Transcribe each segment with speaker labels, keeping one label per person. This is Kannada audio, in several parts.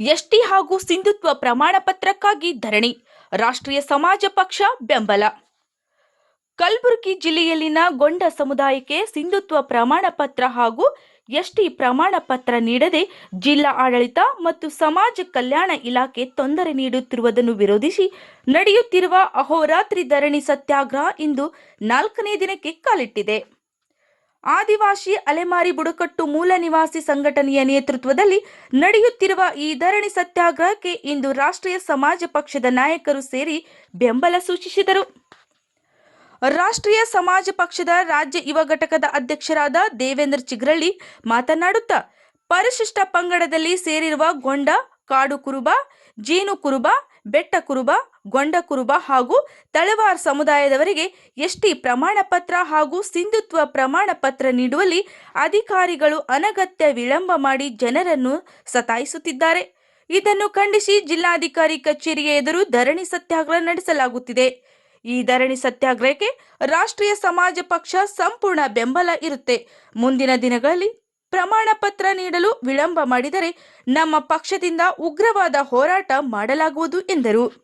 Speaker 1: ಎಸ್ಟಿ ಹಾಗೂ ಸಿಂಧುತ್ವ ಪ್ರಮಾಣ ಪತ್ರಕ್ಕಾಗಿ ಧರಣಿ, ರಾಷ್ಟ್ರೀಯ ಸಮಾಜ ಪಕ್ಷ ಬೆಂಬಲ. ಕಲಬುರಗಿ ಜಿಲ್ಲೆಯಲ್ಲಿನ ಗೊಂಡ ಸಮುದಾಯಕ್ಕೆ ಸಿಂಧುತ್ವ ಪ್ರಮಾಣ ಪತ್ರ ಹಾಗೂ ಎಸ್ಟಿ ಪ್ರಮಾಣ ಪತ್ರ ನೀಡದೆ ಜಿಲ್ಲಾ ಆಡಳಿತ ಮತ್ತು ಸಮಾಜ ಕಲ್ಯಾಣ ಇಲಾಖೆ ತೊಂದರೆ ನೀಡುತ್ತಿರುವುದನ್ನು ವಿರೋಧಿಸಿ ನಡೆಯುತ್ತಿರುವ ಅಹೋರಾತ್ರಿ ಧರಣಿ ಸತ್ಯಾಗ್ರಹ ಇಂದು ನಾಲ್ಕನೇ ದಿನಕ್ಕೆ ಕಾಲಿಟ್ಟಿದೆ. ಆದಿವಾಸಿ ಅಲೆಮಾರಿ ಬುಡಕಟ್ಟು ಮೂಲ ನಿವಾಸಿ ಸಂಘಟನೆಯ ನೇತೃತ್ವದಲ್ಲಿ ನಡೆಯುತ್ತಿರುವ ಈ ಧರಣಿ ಸತ್ಯಾಗ್ರಹಕ್ಕೆ ಇಂದು ರಾಷ್ಟ್ರೀಯ ಸಮಾಜ ಪಕ್ಷದ ನಾಯಕರು ಸೇರಿ ಬೆಂಬಲ ಸೂಚಿಸಿದರು. ರಾಷ್ಟ್ರೀಯ ಸಮಾಜ ಪಕ್ಷದ ರಾಜ್ಯ ಯುವ ಘಟಕದ ಅಧ್ಯಕ್ಷರಾದ ದೇವೇಂದ್ರ ಚಿಗ್ರಳ್ಳಿ ಮಾತನಾಡುತ್ತಾ, ಪರಿಶಿಷ್ಟ ಪಂಗಡದಲ್ಲಿ ಸೇರಿರುವ ಗೊಂಡ, ಕಾಡು ಕುರುಬ, ಜೇನು ಕುರುಬ, ಬೆಟ್ಟ ಕುರುಬ ಗೊಂಡ ಕುರುಬ ಹಾಗೂ ತಳವಾರ್ ಸಮುದಾಯದವರಿಗೆ ಎಸ್ಟಿ ಪ್ರಮಾಣ ಪತ್ರ ಹಾಗೂ ಸಿಂಧುತ್ವ ಪ್ರಮಾಣ ಪತ್ರ ನೀಡುವಲ್ಲಿ ಅಧಿಕಾರಿಗಳು ಅನಗತ್ಯ ವಿಳಂಬ ಮಾಡಿ ಜನರನ್ನು ಸತಾಯಿಸುತ್ತಿದ್ದಾರೆ. ಇದನ್ನು ಖಂಡಿಸಿ ಜಿಲ್ಲಾಧಿಕಾರಿ ಕಚೇರಿಯ ಎದುರು ಧರಣಿ ಸತ್ಯಾಗ್ರಹ ನಡೆಸಲಾಗುತ್ತಿದೆ. ಈ ಧರಣಿ ಸತ್ಯಾಗ್ರಹಕ್ಕೆ ರಾಷ್ಟ್ರೀಯ ಸಮಾಜ ಪಕ್ಷ ಸಂಪೂರ್ಣ ಬೆಂಬಲ ಇರುತ್ತೆ. ಮುಂದಿನ ದಿನಗಳಲ್ಲಿ ಪ್ರಮಾಣ ಪತ್ರ ನೀಡಲು ವಿಳಂಬ ಮಾಡಿದರೆ ನಮ್ಮ ಪಕ್ಷದಿಂದ ಉಗ್ರವಾದ ಹೋರಾಟ ಮಾಡಲಾಗುವುದು ಎಂದರು.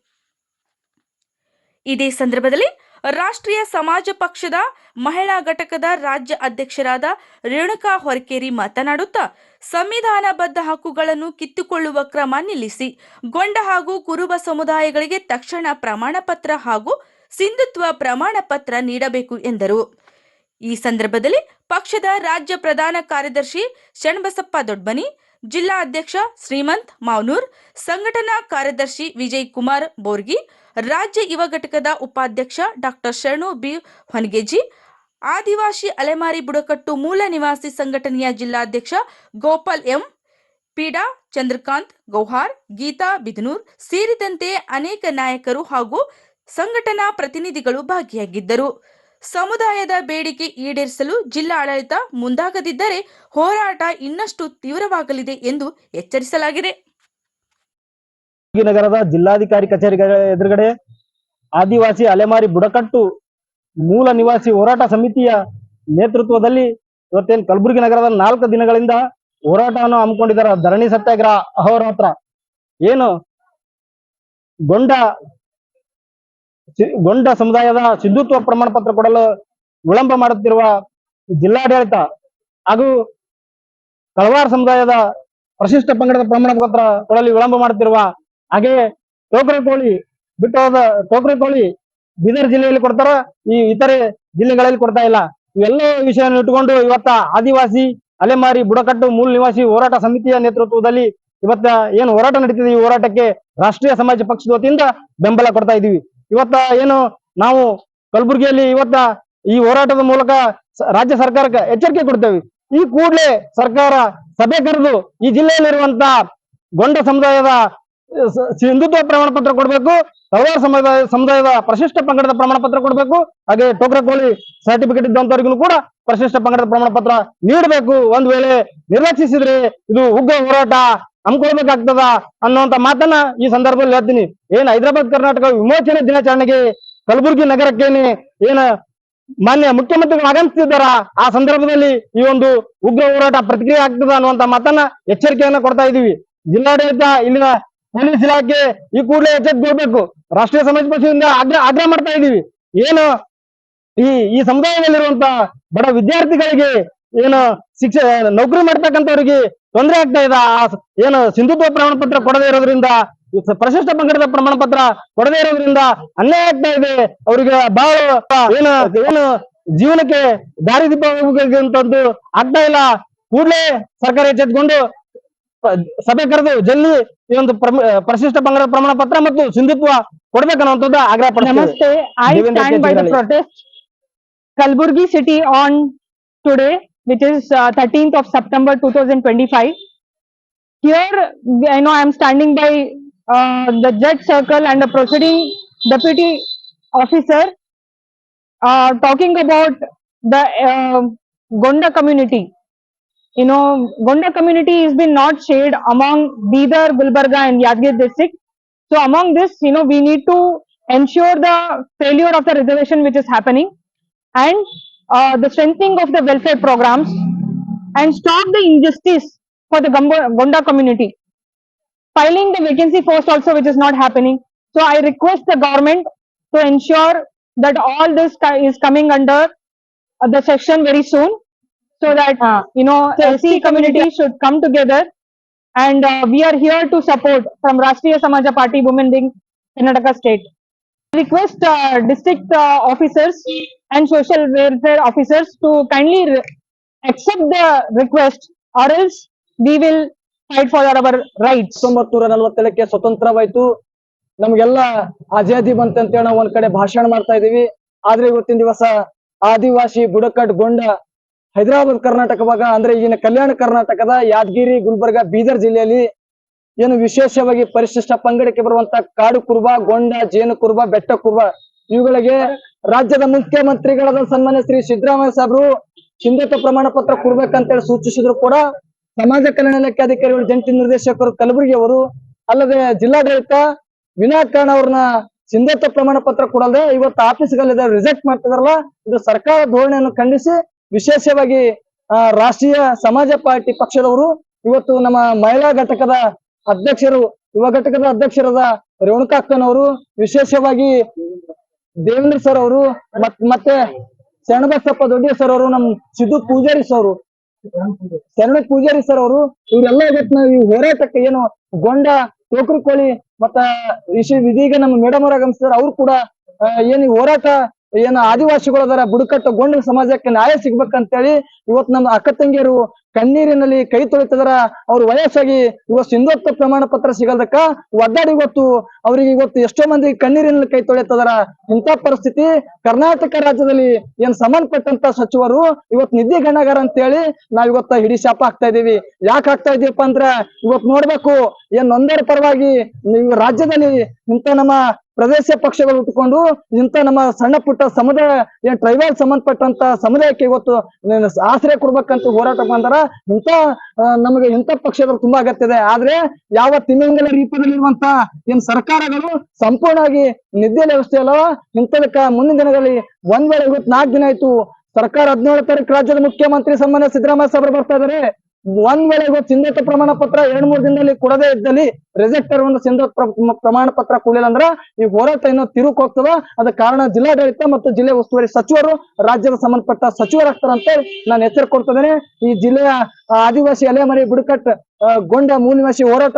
Speaker 1: ಇದೇ ಸಂದರ್ಭದಲ್ಲಿ ರಾಷ್ಟ್ರೀಯ ಸಮಾಜ ಪಕ್ಷದ ಮಹಿಳಾ ಘಟಕದ ರಾಜ್ಯ ಅಧ್ಯಕ್ಷರಾದ ರೇಣುಕಾ ಹೊರಕೇರಿ ಮಾತನಾಡುತ್ತಾ ಸಂವಿಧಾನಬದ್ಧ ಹಕ್ಕುಗಳನ್ನು ಕಿತ್ತುಕೊಳ್ಳುವ ಕ್ರಮ ನಿಲ್ಲಿಸಿ, ಗೊಂಡ ಹಾಗೂ ಕುರುಬ ಸಮುದಾಯಗಳಿಗೆ ತಕ್ಷಣ ಪ್ರಮಾಣ ಪತ್ರ ಹಾಗೂ ಸಿಂಧುತ್ವ ಪ್ರಮಾಣ ಪತ್ರ ನೀಡಬೇಕು ಎಂದರು. ಈ ಸಂದರ್ಭದಲ್ಲಿ ಪಕ್ಷದ ರಾಜ್ಯ ಪ್ರಧಾನ ಕಾರ್ಯದರ್ಶಿ ಶಣ್ಬಸಪ್ಪ ದೊಡ್ಬನಿ ಜಿಲ್ಲಾ ಅಧ್ಯಕ್ಷ ಶ್ರೀಮಂತ್ ಮಾವನೂರ್, ಸಂಘಟನಾ ಕಾರ್ಯದರ್ಶಿ ವಿಜಯ್ ಕುಮಾರ್ ಬೋರ್ಗಿ, ರಾಜ್ಯ ಯುವ ಘಟಕದ ಉಪಾಧ್ಯಕ್ಷ ಡಾಕ್ಟರ್ ಶರಣು ಬಿ. ಹೊನಗೇಜಿ ಆದಿವಾಸಿ ಅಲೆಮಾರಿ ಬುಡಕಟ್ಟು ಮೂಲ ನಿವಾಸಿ ಸಂಘಟನೆಯ ಜಿಲ್ಲಾಧ್ಯಕ್ಷ ಗೋಪಾಲ್ ಎಂ. ಪೀಡಾ, ಚಂದ್ರಕಾಂತ್ ಗೌಹಾರ್, ಗೀತಾ ಬಿದನೂರ್ ಸೇರಿದಂತೆ ಅನೇಕ ನಾಯಕರು ಹಾಗೂ ಸಂಘಟನಾ ಪ್ರತಿನಿಧಿಗಳು ಭಾಗಿಯಾಗಿದ್ದರು. ಸಮುದಾಯದ ಬೇಡಿಕೆ ಈಡೇರಿಸಲು ಜಿಲ್ಲಾ ಆಡಳಿತ ಮುಂದಾಗದಿದ್ದರೆ ಹೋರಾಟ ಇನ್ನಷ್ಟು ತೀವ್ರವಾಗಲಿದೆ ಎಂದು ಎಚ್ಚರಿಸಲಾಗಿದೆ.
Speaker 2: ನಗರದ ಜಿಲ್ಲಾಧಿಕಾರಿ ಕಚೇರಿ ಎದುರುಗಡೆ ಆದಿವಾಸಿ ಅಲೆಮಾರಿ ಬುಡಕಟ್ಟು ಮೂಲ ನಿವಾಸಿ ಹೋರಾಟ ಸಮಿತಿಯ ನೇತೃತ್ವದಲ್ಲಿ ಇವತ್ತೇನು ಕಲಬುರಗಿ ನಗರದ ನಾಲ್ಕು ದಿನಗಳಿಂದ ಹೋರಾಟವನ್ನು ಹಮ್ಮಿಕೊಂಡಿದ್ದಾರೆ ಧರಣಿ ಸತ್ಯಾಗ್ರಹ ಅಹೋರಾತ್ರ ಏನು ಗೊಂಡ ಗೊಂಡ ಸಮುದಾಯದ ಸಿಂಧುತ್ವ ಪ್ರಮಾಣ ಪತ್ರ ಕೊಡಲು ವಿಳಂಬ ಮಾಡುತ್ತಿರುವ ಜಿಲ್ಲಾಡಳಿತ ಹಾಗೂ ಕಳವಾರ ಸಮುದಾಯದ ಪ್ರಶಿಷ್ಟ ಪಂಗಡದ ಪ್ರಮಾಣ ಪತ್ರ ಕೊಡಲು ವಿಳಂಬ ಮಾಡುತ್ತಿರುವ ಹಾಗೆಯೇ ಟೋಕ್ರೆ ಕೋಳಿ ಬಿಟ್ಟು ಹೋದ ಟೋಕ್ರೆ ಕೋಳಿ ಬೀದರ್ ಜಿಲ್ಲೆಯಲ್ಲಿ ಕೊಡ್ತಾರ, ಈ ಇತರೆ ಜಿಲ್ಲೆಗಳಲ್ಲಿ ಕೊಡ್ತಾ ಇಲ್ಲ. ಇವೆಲ್ಲ ವಿಷಯವನ್ನು ಇಟ್ಟುಕೊಂಡು ಇವತ್ತ ಆದಿವಾಸಿ ಅಲೆಮಾರಿ ಬುಡಕಟ್ಟು ಮೂಲ ನಿವಾಸಿ ಹೋರಾಟ ಸಮಿತಿಯ ನೇತೃತ್ವದಲ್ಲಿ ಇವತ್ತ ಏನು ಹೋರಾಟ ನಡೀತಿದೆ ಈ ಹೋರಾಟಕ್ಕೆ ರಾಷ್ಟ್ರೀಯ ಸಮಾಜ ಪಕ್ಷದ ವತಿಯಿಂದ ಬೆಂಬಲ ಕೊಡ್ತಾ ಇದೀವಿ. ಇವತ್ತ ಏನು ನಾವು ಕಲಬುರಗಿಯಲ್ಲಿ ಇವತ್ತ ಈ ಹೋರಾಟದ ಮೂಲಕ ರಾಜ್ಯ ಸರ್ಕಾರಕ್ಕೆ ಎಚ್ಚರಿಕೆ ಕೊಡ್ತೇವೆ. ಈ ಕೂಡಲೇ ಸರ್ಕಾರ ಸಭೆ ಕರೆದು ಈ ಜಿಲ್ಲೆಯಲ್ಲಿರುವಂತ ಗೊಂಡ ಸಮುದಾಯದ ಸಿಂಧುತ್ವ ಪ್ರಮಾಣ ಪತ್ರ ಕೊಡಬೇಕು, ತಳವಾರ ಸಮುದಾಯ, ಸಮುದಾಯದ ಪ್ರಶಿಷ್ಟ ಪಂಗಡದ ಪ್ರಮಾಣ ಪತ್ರ ಕೊಡಬೇಕು, ಹಾಗೆ ಟೋಕ್ರ ಕೋಳಿ ಸರ್ಟಿಫಿಕೇಟ್ ಇದ್ದಂತವರಿಗೂ ಕೂಡ ಪ್ರಶಿಷ್ಟ ಪಂಗಡದ ಪ್ರಮಾಣ ಪತ್ರ ನೀಡಬೇಕು. ಒಂದ್ ವೇಳೆ ನಿರ್ಲಕ್ಷಿಸಿದ್ರೆ ಇದು ಉಗ್ರ ಹೋರಾಟ. ಹಮ್ಮಿಕೊಳ್ಬೇಕಾಗ್ತದ ಅನ್ನುವಂತ ಮಾತನ್ನ ಈ ಸಂದರ್ಭದಲ್ಲಿ ಹೇಳ್ತೀನಿ. ಏನ್ ಹೈದರಾಬಾದ್ ಕರ್ನಾಟಕ ವಿಮೋಚನೆ ದಿನಾಚರಣೆಗೆ ಕಲಬುರಗಿ ನಗರಕ್ಕೇನೆ ಏನ ಮಾನ್ಯ ಮುಖ್ಯಮಂತ್ರಿಗಳು ಆಗಮಿಸ್ತಿದ್ದಾರ? ಆ ಸಂದರ್ಭದಲ್ಲಿ ಈ ಒಂದು ಉಗ್ರ ಹೋರಾಟ ಪ್ರತಿಕ್ರಿಯೆ ಆಗ್ತದ ಅನ್ನುವಂತ ಮಾತನ್ನ ಎಚ್ಚರಿಕೆಯನ್ನ ಕೊಡ್ತಾ ಇದೀವಿ. ಜಿಲ್ಲಾಡಳಿತ ಇಲ್ಲಿನ ಪೊಲೀಸ್ ಇಲಾಖೆ ಈ ಕೂಡಲೇ ಎಚ್ಚೆತ್ತುಕೊಳ್ಬೇಕು ರಾಷ್ಟ್ರೀಯ ಸಮಾಜ ಪಕ್ಷದಿಂದ ಆಗ್ರಹ ಆಗ್ರಹ ಮಾಡ್ತಾ ಇದೀವಿ. ಏನು ಈ ಈ ಸಮುದಾಯದಲ್ಲಿರುವಂತ ಬಡ ವಿದ್ಯಾರ್ಥಿಗಳಿಗೆ ಏನು ಶಿಕ್ಷೆ, ನೌಕರಿ ಮಾಡ್ತಕ್ಕಂಥವ್ರಿಗೆ ತೊಂದರೆ ಆಗ್ತಾ ಇದೆ. ಏನು ಸಿಂಧುತ್ವ ಪ್ರಮಾಣ ಪತ್ರ ಕೊಡದೇ ಇರೋದ್ರಿಂದ ಪ್ರಶಸ್ತ ಪಂಗಡದ ಪ್ರಮಾಣ ಪತ್ರ ಕೊಡದೇ ಇರೋದ್ರಿಂದ ಅನ್ಯಾಯ ಆಗ್ತಾ ಇದೆ. ಅವರಿಗೆ ಬಹಳ ಏನು ಏನು ಜೀವನಕ್ಕೆ ದಾರಿ ದೀಪ ಹೋಗುವಂತದ್ದು ಆಗ್ತಾ ಇಲ್ಲ. ಕೂಡಲೇ ಸರ್ಕಾರ ಎಚ್ಚೆತ್ಕೊಂಡು ಸಭೆ ಕರೆದು ಜಲ್ದಿ ಈ ಒಂದು ಪ್ರಶಿಷ್ಟ ಪಂಗಡ ಪ್ರಮಾಣ ಪತ್ರ ಮತ್ತು ಸಿಂಧುತ್ವ ಕೊಡ್ಬೇಕನ್ನುವಂಥದ್ದು ಆಗ್ರಹ
Speaker 3: by the
Speaker 2: Kejriwal.
Speaker 3: protest. Kalburgi city on today, which is uh, 13th of September 2025. Here, I know I am standing by uh, the judge circle and the proceeding deputy officer uh, talking about the uh, Gonda community. You know, Gonda community has been not shared among Bidar, Gulbarga and Yadgir district. So among this, you know, we need to ensure the failure of the reservation which is happening and uh, the strengthening of the welfare programs and stop the injustice for the Gonda community. filing the vacancy post also, which is not happening. So I request the government to ensure that all this is coming under uh, the section very soon, so that you know SC community should come together, and uh, we are here to support from Rashtriya Samaja Party Women Wing, Karnataka State. Request uh, district uh, officers and social welfare officers to kindly accept the request, or else we will fight for our rights.
Speaker 4: ಹತ್ತೊಂಬತ್ ನೂರ ನಲವತ್ತೇಳಕ್ಕೆ ಸ್ವತಂತ್ರವಾಯ್ತು ನಮ್ಗೆಲ್ಲ ಆಜಾದಿ ಬಂತಂತೇಳಿ ನಾವು ಒಂದ್ ಕಡೆ ಭಾಷಣ ಮಾಡ್ತಾ ಇದೀವಿ ಆದ್ರೆ ಇವತ್ತಿನ ದಿವಸ ಆದಿವಾಸಿ ಬುಡಕಟ್ ಗೊಂಡ ಹೈದರಾಬಾದ್ ಕರ್ನಾಟಕ ಭಾಗ ಅಂದ್ರೆ ಈಗಿನ ಕಲ್ಯಾಣ ಕರ್ನಾಟಕದ ಯಾದಗಿರಿ ಗುಲ್ಬರ್ಗ ಬೀದರ್ ಜಿಲ್ಲೆಯಲ್ಲಿ ಏನು ವಿಶೇಷವಾಗಿ ಪರಿಶಿಷ್ಟ ಪಂಗಡಕ್ಕೆ ಬರುವಂತ ಕಾಡು ಕುರುಬ, ಗೊಂಡ, ಜೇನು ಕುರುಬ, ಬೆಟ್ಟ ಕುರುಬ, ಇವುಗಳಿಗೆ ರಾಜ್ಯದ ಮುಖ್ಯಮಂತ್ರಿಗಳಾದ ಸನ್ಮಾನ್ಯ ಶ್ರೀ ಸಿದ್ದರಾಮಯ್ಯ ಸಾಹೇಬರು ಸಿಂಧುತ್ವ ಪ್ರಮಾಣ ಪತ್ರ ಕೊಡ್ಬೇಕಂತೇಳಿ ಸೂಚಿಸಿದ್ರು ಕೂಡ ಸಮಾಜ ಕಲ್ಯಾಣ ಇಲಾಖೆ ಅಧಿಕಾರಿಗಳು, ಜಂಟಿ ನಿರ್ದೇಶಕರು, ಕಲಬುರಗಿ ಅವರು, ಅಲ್ಲದೆ ಜಿಲ್ಲಾಡಳಿತ ವಿನಾಕಾರಣ ಅವ್ರನ್ನ ಸಿಂಧುತ್ವ ಪ್ರಮಾಣ ಪತ್ರ ಕೊಡಲ್ದೆ ಇವತ್ತು ಆಫೀಸ್ಗಳಿಂದ ರಿಜೆಕ್ಟ್ ಮಾಡ್ತಿದಾರಲ್ಲ, ಇದು ಸರ್ಕಾರ ಧೋರಣೆಯನ್ನು ಖಂಡಿಸಿ ವಿಶೇಷವಾಗಿ ರಾಷ್ಟ್ರೀಯ ಸಮಾಜ ಪಾರ್ಟಿ ಪಕ್ಷದವರು ಇವತ್ತು ನಮ್ಮ ಮಹಿಳಾ ಘಟಕದ ಅಧ್ಯಕ್ಷರು, ಯುವ ಘಟಕದ ಅಧ್ಯಕ್ಷರಾದ ರೇಣುಕಾಕ್ಕನವರು ವಿಶೇಷವಾಗಿ ದೇವೇಂದ್ರ ಸರ್ ಅವರು, ಮತ್, ಮತ್ತೆ ಶರಣಬಸಪ್ಪ ದೊಡ್ಡ ಸರ್ ಅವರು, ನಮ್ ಸಿದ್ದು ಪೂಜಾರಿ ಸರ್ ಅವರು. ಶರಣ ಪೂಜಾರಿ ಸರ್ ಅವರು, ಇವರೆಲ್ಲ ಇವತ್ತಿನ ನಾವು ಈ ಹೋರಾಟಕ್ಕೆ ಏನು ಗೊಂಡ, ಟೋಕರಿ ಕೋಳಿ, ಮತ್ತ ಇದೀಗ ನಮ್ಮ ಮೇಡಮ್ ಅವ್ರ ಆಗಮಿಸಿದಾರೆ ಅವ್ರು ಕೂಡ ಏನು ಹೋರಾಟ ಏನು ಆದಿವಾಸಿಗಳು ಬುಡಕಟ್ಟು ಗೊಂಡ ಸಮಾಜಕ್ಕೆ ನ್ಯಾಯ ಸಿಗ್ಬೇಕಂತೇಳಿ ಇವತ್ ನಮ್ಮ ಅಕ್ಕ ತಂಗಿಯರು ಕಣ್ಣೀರಿನಲ್ಲಿ ಕೈ ತೊಳಿತದರ. ಅವ್ರ ವಯಸ್ಸಾಗಿ ಇವತ್ತು ಸಿಂಧುತ್ವ ಪ್ರಮಾಣ ಪತ್ರ ಸಿಗಲ್ದಕ್ಕ ಒದ್ದಾಡಿ ಇವತ್ತು ಅವ್ರಿಗೆ ಇವತ್ತು ಎಷ್ಟೋ ಮಂದಿ ಕಣ್ಣೀರಿನಲ್ಲಿ ಕೈ ತೊಳೆತದರ. ಇಂಥ ಪರಿಸ್ಥಿತಿ ಕರ್ನಾಟಕ ರಾಜ್ಯದಲ್ಲಿ ಏನ್ ಸಂಬಂಧಪಟ್ಟಂತ ಸಚಿವರು ಇವತ್ ನಿಧಿ ಗಣಗಾರ ಅಂತೇಳಿ ನಾವ್ ಇವತ್ತ ಹಿಡಿ ಶಾಪ ಹಾಕ್ತಾ ಇದೀವಿ ಯಾಕೆ ಹಾಕ್ತಾ ಇದೀವಪ್ಪ ಅಂದ್ರ ಇವತ್ ನೋಡ್ಬೇಕು, ಏನ್ ನೊಂದರ ಪರವಾಗಿ ನೀವು ರಾಜ್ಯದಲ್ಲಿ ಇಂಥ ನಮ್ಮ ಪ್ರದೇಶ ಪಕ್ಷಗಳು ಉಟ್ಕೊಂಡು ಇಂತ ನಮ್ಮ ಸಣ್ಣ ಪುಟ್ಟ ಸಮುದಾಯ, ಏನ್ ಟ್ರೈಬಲ್ ಸಂಬಂಧಪಟ್ಟಂತ ಸಮುದಾಯಕ್ಕೆ ಇವತ್ತು ಆಶ್ರಯ ಕೊಡ್ಬೇಕಂತ ಹೋರಾಟ ಬಂದಾರ. ಇಂತ ನಮಗೆ ಇಂಥ ಪಕ್ಷಗಳು ತುಂಬಾ ಅಗತ್ಯ ಇದೆ. ಆದ್ರೆ ಯಾವ ತಿಮಿಂಗಲ ರೂಪದಲ್ಲಿರುವಂತ ಏನ್ ಸರ್ಕಾರಗಳು ಸಂಪೂರ್ಣವಾಗಿ ನಿದ್ದೆ ವ್ಯವಸ್ಥೆ ಅಲ್ಲ. ಇಂಥದಕ್ಕ ಮುಂದಿನ ದಿನಗಳಲ್ಲಿ ಒಂದ್ ವೇಳೆ ಇವತ್ತು ನಾಲ್ಕು ದಿನ ಆಯ್ತು. ಸರ್ಕಾರ ಹದಿನೇಳು ತಾರೀಕು ರಾಜ್ಯದ ಮುಖ್ಯಮಂತ್ರಿ ಸಂಬಂಧ ಸಿದ್ದರಾಮಯ್ಯ ಸಾಹೇಬರು ಬರ್ತಾ ಇದಾರೆ. ಒಂದ್ ವೇಳೆ ಇವತ್ತು ಸಿಂಧುತ್ವ ಪ್ರಮಾಣ ಪತ್ರ ಎರಡ್ ಮೂರ್ ದಿನದಲ್ಲಿ ಕೊಡದೇ ಇದ್ದಲ್ಲಿ ರೆಜೆಕ್ಟರ್ ಒಂದು ಸಿಂಧುತ್ವ ಪ್ರ- ಪ್ರಮಾಣ ಪತ್ರ ಕೊಡಲಿಲ್ಲ ಅಂದ್ರ ಈ ಹೋರಾಟ ಇನ್ನೂ ತಿರುಕ್ ಹೋಗ್ತದ ಅದ ಕಾರಣ ಜಿಲ್ಲಾಡಳಿತ ಮತ್ತು ಜಿಲ್ಲೆ ಉಸ್ತುವಾರಿ ಸಚಿವರು, ರಾಜ್ಯದ ಸಂಬಂಧಪಟ್ಟ ಸಚಿವರಾಗ್ತಾರ ಅಂತ ನಾನು ಎಚ್ಚರ ಕೊಡ್ತಿದ್ದೇನೆ ಈ ಜಿಲ್ಲೆಯ ಆದಿವಾಸಿ ಅಲೆಮರಿ ಬುಡಕಟ್ ಗೊಂಡ ಮೂಲ ನಿವಾಸಿ ಹೋರಾಟ